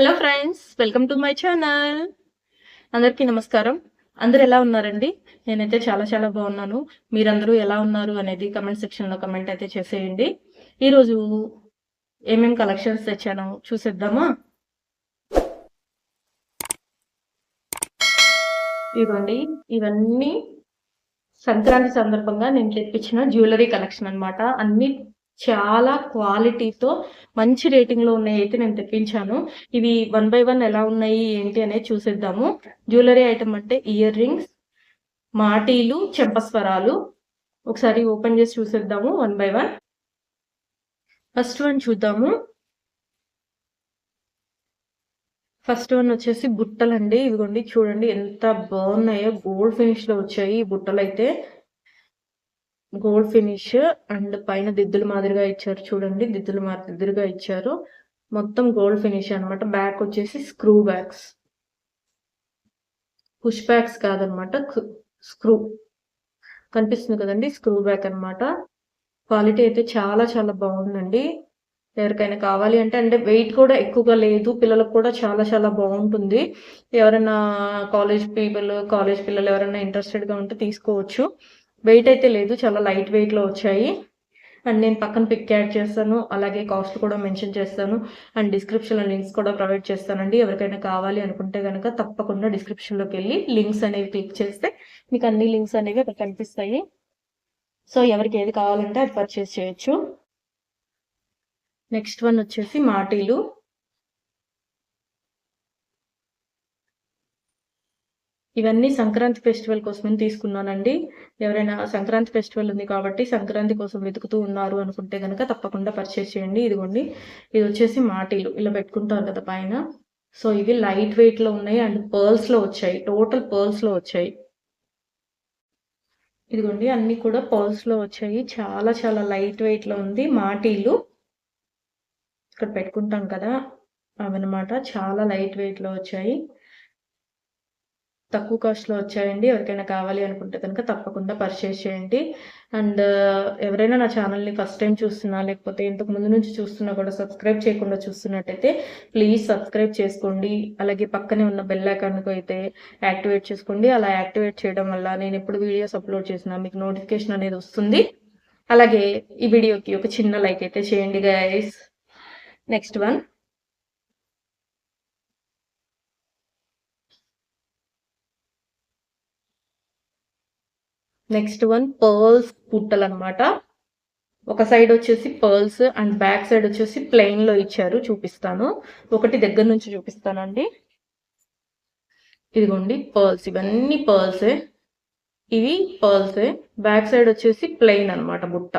Hello friends welcome to my channel అందరికీ నమస్కారం. అందరు ఎలా ఉన్నారండి? నేనైతే చాలా చాలా బాగున్నాను. మీరందరూ ఎలా ఉన్నారు అనేది కమెంట్ సెక్షన్లో కమెంట్ అయితే చేసేయండి. ఈరోజు ఏమేం కలెక్షన్స్ తెచ్చానో చూసేద్దామా? ఇవ్వండి. ఇవన్నీ సంక్రాంతి సందర్భంగా నేను తెప్పించిన జ్యువెలరీ కలెక్షన్ అన్నమాట. అన్ని చాలా క్వాలిటీతో మంచి రేటింగ్లో ఉన్నాయి అయితే నేను తెప్పించాను. ఇవి వన్ బై వన్ ఎలా ఉన్నాయి ఏంటి అనేది చూసేద్దాము. జ్యువెలరీ ఐటమ్ అంటే ఇయర్ రింగ్స్ మాటీలు చెంపస్వరాలు. ఒకసారి ఓపెన్ చేసి చూసేద్దాము one by one. First one చూద్దాము. ఫస్ట్ వన్ వచ్చేసి బుట్టలు అండి ఇదిగోండి చూడండి ఎంత బాగున్నాయో. గోల్డ్ ఫినిష్లో వచ్చాయి ఈ బుట్టలు అయితే గోల్డ్ ఫినిష్ అండ్ పైన దిద్దులు మాదిరిగా ఇచ్చారు చూడండి దిద్దులు మాదిరిగా ఇచ్చారు. మొత్తం గోల్డ్ ఫినిష్ అన్నమాట. బ్యాక్ వచ్చేసి స్క్రూ బ్యాగ్స్. పుష్ బ్యాగ్స్ కాదనమాట స్క్రూ కనిపిస్తుంది కదండి స్క్రూ బ్యాక్ అన్నమాట. క్వాలిటీ అయితే చాలా చాలా బాగుందండి. ఎవరికైనా కావాలి అంటే అంటే వెయిట్ కూడా ఎక్కువగా లేదు. పిల్లలకు కూడా చాలా చాలా బాగుంటుంది. ఎవరైనా కాలేజ్ పీపుల్ కాలేజ్ పిల్లలు ఎవరైనా ఇంట్రెస్టెడ్గా ఉంటే తీసుకోవచ్చు. వెయిట్ అయితే లేదు చాలా లైట్ వెయిట్లో వచ్చాయి. అండ్ నేను పక్కన పిక్ యాడ్ చేస్తాను అలాగే కాస్ట్ కూడా మెన్షన్ చేస్తాను. అండ్ డిస్క్రిప్షన్లో లింక్స్ కూడా ప్రొవైడ్ చేస్తానండి. ఎవరికైనా కావాలి అనుకుంటే కనుక తప్పకుండా డిస్క్రిప్షన్లోకి వెళ్ళి లింక్స్ అనేవి క్లిక్ చేస్తే మీకు అన్ని లింక్స్ అనేవి అక్కడ కనిపిస్తాయి. సో ఎవరికి ఏది కావాలంటే అది పర్చేస్ చేయొచ్చు. నెక్స్ట్ వన్ వచ్చేసి మాటీలు. ఇవన్నీ సంక్రాంతి ఫెస్టివల్ కోసమని తీసుకున్నానండి. ఎవరైనా సంక్రాంతి ఫెస్టివల్ ఉంది కాబట్టి సంక్రాంతి కోసం వెతుకుతూ ఉన్నారు అనుకుంటే కనుక తప్పకుండా పర్చేస్ చేయండి. ఇదిగోండి. ఇది వచ్చేసి మాటీలు. ఇలా పెట్టుకుంటారు కదా పైన. సో ఇవి లైట్ వెయిట్లో ఉన్నాయి అండ్ పర్ల్స్లో వచ్చాయి. టోటల్ పర్ల్స్లో వచ్చాయి. ఇదిగోండి. అన్ని కూడా పర్ల్స్లో వచ్చాయి. చాలా చాలా లైట్ వెయిట్లో ఉంది మాటీలు. ఇక్కడ పెట్టుకుంటాం కదా. అవన్నమాట చాలా లైట్ వెయిట్లో వచ్చాయి. తక్కువ కాస్ట్లో వచ్చాయండి. ఎవరికైనా కావాలి అనుకుంటే కనుక తప్పకుండా పర్చేస్ చేయండి. అండ్ uh, ఎవరైనా నా ఛానల్ని ఫస్ట్ టైం చూస్తున్నా లేకపోతే ఇంతకు ముందు నుంచి చూస్తున్నా కూడా సబ్స్క్రైబ్ చేయకుండా చూస్తున్నట్టయితే ప్లీజ్ సబ్స్క్రైబ్ చేసుకోండి. అలాగే పక్కనే ఉన్న బెల్ ఐకాన్కు అయితే యాక్టివేట్ చేసుకోండి. అలా యాక్టివేట్ చేయడం వల్ల నేను ఎప్పుడు వీడియోస్ అప్లోడ్ చేసినా మీకు నోటిఫికేషన్ అనేది వస్తుంది. అలాగే ఈ వీడియోకి ఒక చిన్న లైక్ అయితే చేయండి guys next one next one pearls పుట్టలు అనమాట ఒక సైడ్ వచ్చేసి పర్ల్స్ అండ్ బ్యాక్ సైడ్ వచ్చేసి ప్లెయిన్లో ఇచ్చారు చూపిస్తాను. ఒకటి దగ్గర నుంచి చూపిస్తానండి. ఇదిగోండి పర్ల్స్ ఇవన్నీ పర్ల్సే ఇవి పర్ల్సే బ్యాక్ సైడ్ వచ్చేసి ప్లెయిన్ అనమాట బుట్ట.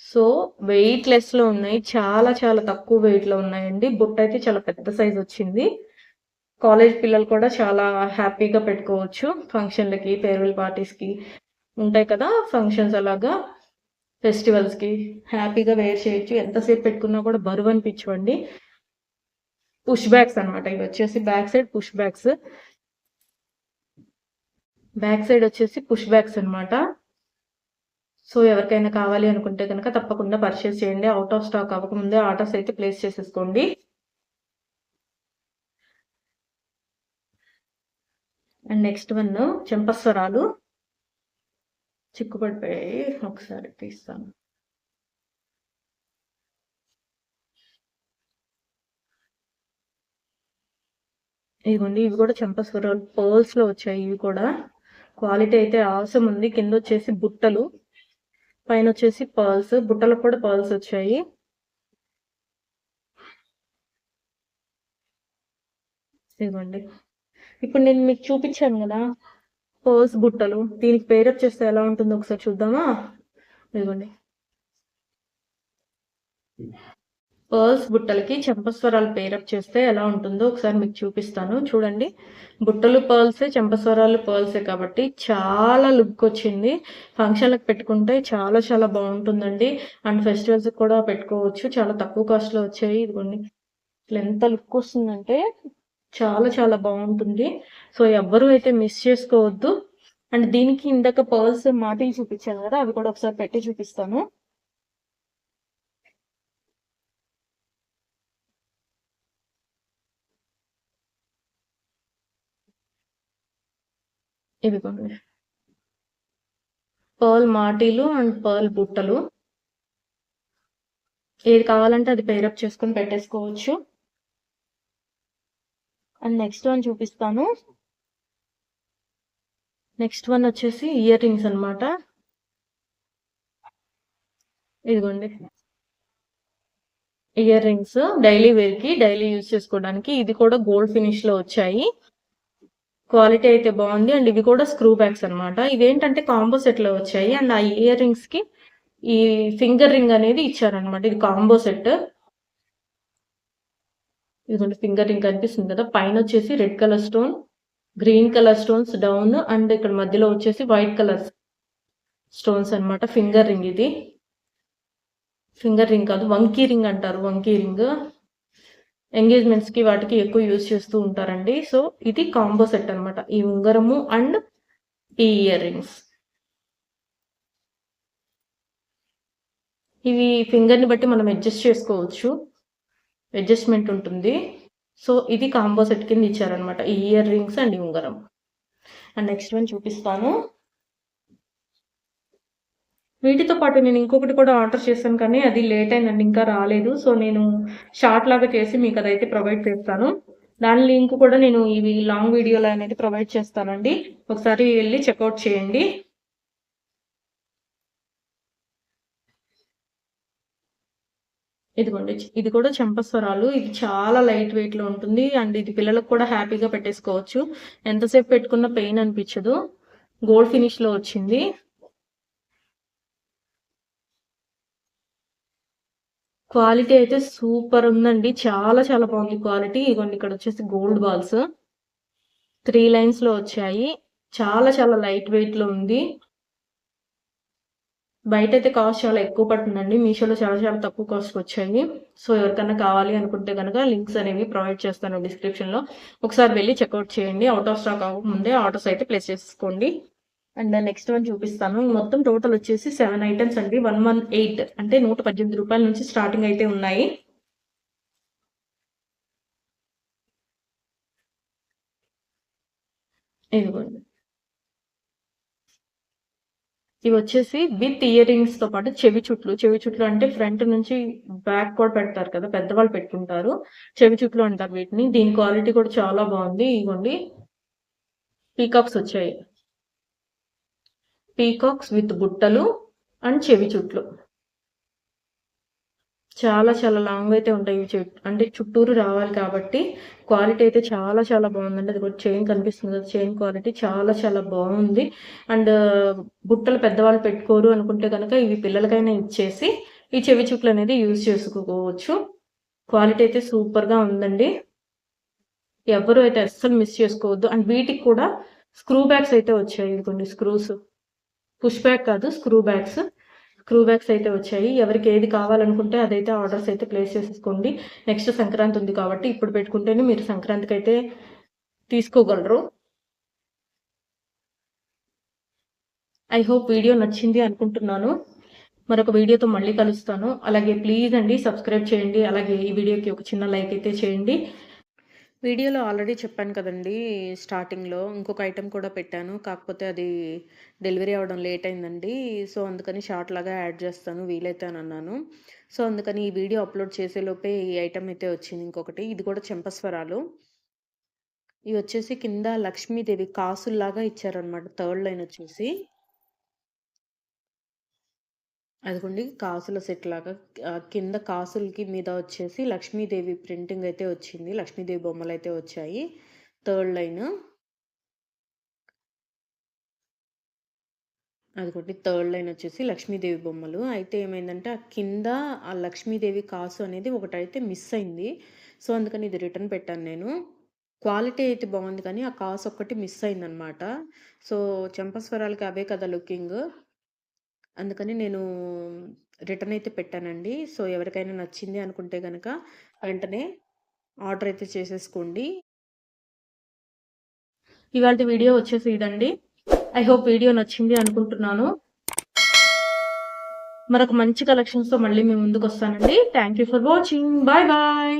సో వెయిట్ లెస్లో ఉన్నాయి. చాలా చాలా తక్కువ వెయిట్లో ఉన్నాయండి. బుట్ట అయితే చాలా పెద్ద సైజ్ వచ్చింది. కాలేజ్ పిల్లలు కూడా చాలా హ్యాపీగా పెట్టుకోవచ్చు. ఫంక్షన్లకి ఫేర్వెల్ పార్టీస్కి ఉంటాయి కదా ఫంక్షన్స్ అలాగా. ఫెస్టివల్స్కి హ్యాపీగా వేర్ చేయొచ్చు. ఎంతసేపు పెట్టుకున్నా కూడా బరువు అనిపించండి పుష్ బ్యాగ్స్ అనమాట ఇవి వచ్చేసి back side push backs back side వచ్చేసి పుష్ బ్యాగ్స్ అనమాట సో ఎవరికైనా కావాలి అనుకుంటే కనుక తప్పకుండా పర్చేస్ చేయండి. అవుట్ ఆఫ్ స్టాక్ అవ్వకముందే ఆర్డర్స్ అయితే ప్లేస్ చేసేసుకోండి. అండ్ నెక్స్ట్ వన్ చెంపస్వరాలు. చిక్కుపడిపోయాయి. ఒకసారి తీస్తాను. ఇదిగోండి ఇవి కూడా చెంపస్వరాలు. పర్ల్స్లో వచ్చాయి ఇవి కూడా. క్వాలిటీ అయితే అవసరం ఉంది. కింద వచ్చేసి బుట్టలు. పైన వచ్చేసి పర్ల్స్ బుట్టలకు కూడా పర్ల్స్ వచ్చాయి. ఇదిగోండి ఇప్పుడు నేను మీకు చూపించాను కదా పర్స్ బుట్టలు. దీనికి పేరప్ చేస్తే ఎలా ఉంటుందో ఒకసారి చూద్దామా? ఇదిగోండి. పర్ల్స్ బుట్టలకి చెంపస్వరాలు పేరప్ చేస్తే ఎలా ఉంటుందో ఒకసారి మీకు చూపిస్తాను. చూడండి. బుట్టలు పర్ల్సే చెంపస్వరాలు పర్ల్సే కాబట్టి చాలా లుక్ వచ్చింది. ఫంక్షన్లకు పెట్టుకుంటే చాలా చాలా బాగుంటుందండి. అండ్ ఫెస్టివల్స్ కూడా పెట్టుకోవచ్చు. చాలా తక్కువ కాస్ట్లో వచ్చాయి. ఇదిగోండి. ఇట్లా ఎంత లుక్ వస్తుందంటే చాలా చాలా బాగుంటుంది. సో ఎవ్వరూ అయితే మిస్ చేసుకోవద్దు. అండ్ దీనికి ఇందాక పర్ల్స్ మాటలు చూపించాను కదా అవి కూడా ఒకసారి పెట్టి చూపిస్తాను. ఇవిగోండి పర్ల్ మాటీలు అండ్ పర్ల్ బుట్టలు. ఏది కావాలంటే అది పేరప్ చేసుకొని పెట్టేసుకోవచ్చు. అండ్ నెక్స్ట్ వన్ చూపిస్తాను. నెక్స్ట్ వన్ వచ్చేసి ఇయర్ రింగ్స్ అనమాట ఇదిగోండి. ఇయర్ రింగ్స్ డైలీ వేర్కి డైలీ యూజ్ చేసుకోవడానికి ఇది కూడా గోల్డ్ ఫినిష్లో వచ్చాయి. క్వాలిటీ అయితే బాగుంది అండ్ ఇవి కూడా స్క్రూ బ్యాగ్స్ అనమాట ఇవేంటంటే కాంబో సెట్లో వచ్చాయి అండ్ ఆ ఇయర్ రింగ్స్కి ఈ ఫింగర్ రింగ్ అనేది ఇచ్చారనమాట ఇది కాంబో సెట్. ఇదిగోండి ఫింగర్ రింగ్ కనిపిస్తుంది కదా. పైన వచ్చేసి red colour stone green colour stones down and ఇక్కడ మధ్యలో వచ్చేసి వైట్ కలర్ స్టోన్స్ అనమాట ఫింగర్ రింగ్ ఇది. ఫింగర్ రింగ్ కాదు వంకీ రింగ్ అంటారు వంకీ రింగ్ ఎంగేజ్మెంట్స్కి వాటికి ఎక్కువ యూజ్ చేస్తూ ఉంటారండి. సో ఇది కాంబో సెట్ అనమాట ఈ ఉంగరము అండ్ ఈ ఇయర్ రింగ్స్ ఇవి ఫింగర్ని బట్టి మనం అడ్జస్ట్ చేసుకోవచ్చు. అడ్జస్ట్మెంట్ ఉంటుంది. సో ఇది కాంబో సెట్ కింద ఇచ్చారనమాట ఈ ఇయర్ రింగ్స్ అండ్ ఈ ఉంగరం. అండ్ నెక్స్ట్ వన్ చూపిస్తాను. వీటితో పాటు నేను ఇంకొకటి కూడా ఆర్డర్ చేశాను కానీ అది లేట్ అయిందండి ఇంకా రాలేదు. సో నేను షార్ట్ లాగా చేసి మీకు అదైతే ప్రొవైడ్ చేస్తాను. దాని లింక్ కూడా నేను ఇవి లాంగ్ వీడియోలో అనేది ప్రొవైడ్ చేస్తానండి. ఒకసారి వెళ్ళి చెక్అవుట్ చేయండి. ఇదిగోండి ఇది కూడా చెంపస్వరాలు. ఇది చాలా లైట్ వెయిట్లో ఉంటుంది. అండ్ ఇది పిల్లలకు కూడా హ్యాపీగా పెట్టేసుకోవచ్చు. ఎంతసేపు పెట్టుకున్న పెయిన్ అనిపించదు. గోల్డ్ ఫినిష్లో వచ్చింది. క్వాలిటీ అయితే సూపర్ ఉందండి. చాలా చాలా బాగుంది క్వాలిటీ. ఇదిగోండి ఇక్కడ వచ్చేసి గోల్డ్ బాల్స్. త్రీ లైన్స్లో వచ్చాయి. చాలా చాలా లైట్ వెయిట్లో ఉంది. బయట అయితే కాస్ట్ చాలా ఎక్కువ పడుతుందండి. మీషోలో చాలా చాలా తక్కువ కాస్ట్ వచ్చాయి. సో ఎవరికైనా కావాలి అనుకుంటే కనుక లింక్స్ అనేవి ప్రొవైడ్ చేస్తాను డిస్క్రిప్షన్లో ఒకసారి వెళ్ళి చెక్అవుట్ చేయండి. అవుట్ ఆఫ్ స్టాక్ అవ్వకముందే ఆర్డర్స్ అయితే ప్లేస్ చేసుకోండి. అండ్ నెక్స్ట్ వన్ చూపిస్తాను. మొత్తం టోటల్ వచ్చేసి సెవెన్ ఐటమ్స్ అండి. వన్ వన్ ఎయిట్ అంటే నూట పద్దెనిమిది రూపాయల నుంచి స్టార్టింగ్ అయితే ఉన్నాయి. ఇదిగోండి. ఇవి వచ్చేసి విత్ ఇయర్ రింగ్స్తో పాటు చెవి చుట్లు. చెవి చుట్లు అంటే ఫ్రంట్ నుంచి బ్యాక్ కూడా పెడతారు కదా పెద్దవాళ్ళు పెట్టుకుంటారు. చెవి చుట్లు అంటారు వీటిని. దీని క్వాలిటీ కూడా చాలా బాగుంది. ఇదిగోండి. పీకాక్స్ వచ్చాయి. పీకాక్స్ విత్ బుట్టలు అండ్ చెవి చుట్లు. చాలా చాలా లాంగ్ అయితే ఉంటాయి. అంటే చుట్టూరు రావాలి కాబట్టి క్వాలిటీ అయితే చాలా చాలా బాగుందండి. అది కూడా చైన్ కనిపిస్తుంది కదా చైన్ క్వాలిటీ చాలా చాలా బాగుంది. అండ్ బుట్టలు పెద్దవాళ్ళు పెట్టుకోరు అనుకుంటే కనుక ఇవి పిల్లలకైనా ఇచ్చేసి ఈ చెవి చుక్కలు అనేది యూజ్ చేసుకోవచ్చు. క్వాలిటీ అయితే సూపర్గా ఉందండి. ఎవరు అయితే అస్సలు మిస్ చేసుకోవద్దు. అండ్ వీటికి కూడా స్క్రూ బ్యాగ్స్ అయితే వచ్చాయి. ఇదిగోండి స్క్రూస్ పుష్ బ్యాగ్ కాదు స్క్రూ బ్యాగ్స్ క్రూ బ్యాగ్స్ అయితే వచ్చాయి. ఎవరికి ఏది కావాలనుకుంటే అదైతే ఆర్డర్స్ అయితే ప్లేస్ చేసేసుకోండి నెక్స్ట్ సంక్రాంతి ఉంది కాబట్టి ఇప్పుడు పెట్టుకుంటేనే మీరు సంక్రాంతికి అయితే తీసుకోగలరు. ఐ హోప్ వీడియో నచ్చింది అనుకుంటున్నాను. మరొక వీడియోతో మళ్ళీ కలుస్తాను. అలాగే ప్లీజ్ అండి సబ్స్క్రైబ్ చేయండి. అలాగే ఈ వీడియోకి ఒక చిన్న లైక్ అయితే చేయండి. వీడియోలో ఆల్రెడీ చెప్పాను కదండి స్టార్టింగ్లో ఇంకొక ఐటెం కూడా పెట్టాను. కాకపోతే అది డెలివరీ అవ్వడం లేట్ అయిందండి. సో అందుకని షార్ట్ లాగా యాడ్ చేస్తాను. వీలైతే అని అన్నాను. సో అందుకని ఈ వీడియో అప్లోడ్ చేసేలోపే ఈ ఐటెం అయితే వచ్చింది ఇంకొకటి. ఇది కూడా చెంపస్వరాలు. ఇవి వచ్చేసి కింద లక్ష్మీదేవి కాసుల్లాగా ఇచ్చారనమాట థర్డ్ లైన్ వచ్చేసి. అదిగోండి కాసుల సెట్ లాగా కింద కాసులకి మీద వచ్చేసి లక్ష్మీదేవి ప్రింటింగ్ అయితే వచ్చింది. లక్ష్మీదేవి బొమ్మలు అయితే వచ్చాయి. Third line. అదిగోండి థర్డ్ లైన్ వచ్చేసి లక్ష్మీదేవి బొమ్మలు. అయితే ఏమైందంటే ఆ కింద ఆ లక్ష్మీదేవి కాసు అనేది ఒకటైతే మిస్ అయింది. సో అందుకని ఇది రిటర్న్ పెట్టాను నేను. క్వాలిటీ అయితే బాగుంది కానీ ఆ కాసు ఒక్కటి మిస్ అయిందనమాట. సో చెంపస్వరాలకి అవే కదా లుకింగ్. అందుకని నేను రిటర్న్ అయితే పెట్టానండి. సో ఎవరికైనా నచ్చింది అనుకుంటే కనుక వెంటనే ఆర్డర్ అయితే చేసేసుకోండి. ఇవాళ వీడియో వచ్చేసి ఇదండి. ఐ హోప్ వీడియో నచ్చింది అనుకుంటున్నాను. మరొక మంచి కలెక్షన్స్తో మళ్ళీ మేము ముందుకు వస్తానండి thank you for watching. Bye bye.